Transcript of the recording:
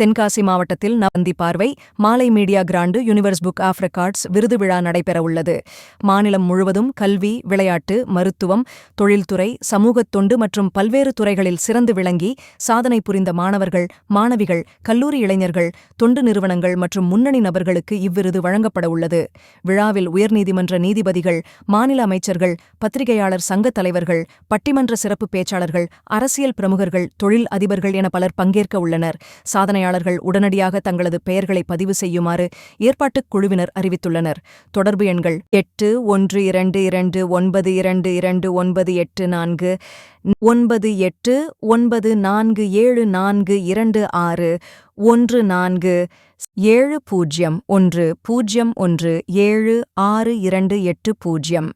தென்காசி மாவட்டத்தில் நவந்தி பார்வை மாலை media grand universe book of records விருது விழா நடைபெறவுள்ளது. மாநிலம் முழுவதும் கல்வி விளையாட்டு மருத்துவம் தொழில்துறை சமூகத் தொண்டு மற்றும் பல்வேறு துறைகளில் சிறந்து விளங்கி சாதனை புரிந்த மாணவர்கள் மாணவிகள் கல்லூரி இளைஞர்கள் தொண்டு நிறுவனங்கள் மற்றும் முன்னணி நபர்களுக்கு இவ்விருது வழங்கப்பட உள்ளது விழாவில் உயர்நீதிமன்ற நீதிபதிகள் மாநில அமைச்சர்கள் பத்திரிகையாளர் சங்கத் தலைவர்கள் பட்டிமன்ற சிறப்பு பேச்சாளர்கள் அரசியல் பிரமுகர்கள் தொழில் அதிபர்கள் என பலர் பங்கேற்க உள்ளனர். சாதனையாளர்கள் உடனடியாக தங்களது பெயர்களை பதிவு செய்யுமாறு ஏற்பாட்டுக் குழுவினர் அறிவித்துள்ளனர். தொடர்பு எண்கள் எட்டு ஒன்று இரண்டு இரண்டு ஒன்பது இரண்டு இரண்டு ஒன்பது எட்டு நான்கு ஒன்பது எட்டு ஒன்பது நான்கு ஏழு நான்கு இரண்டு ஆறு ஒன்று நான்கு ஏழு பூஜ்ஜியம் ஒன்று பூஜ்ஜியம் ஒன்று ஏழு ஆறு இரண்டு எட்டு பூஜ்ஜியம்.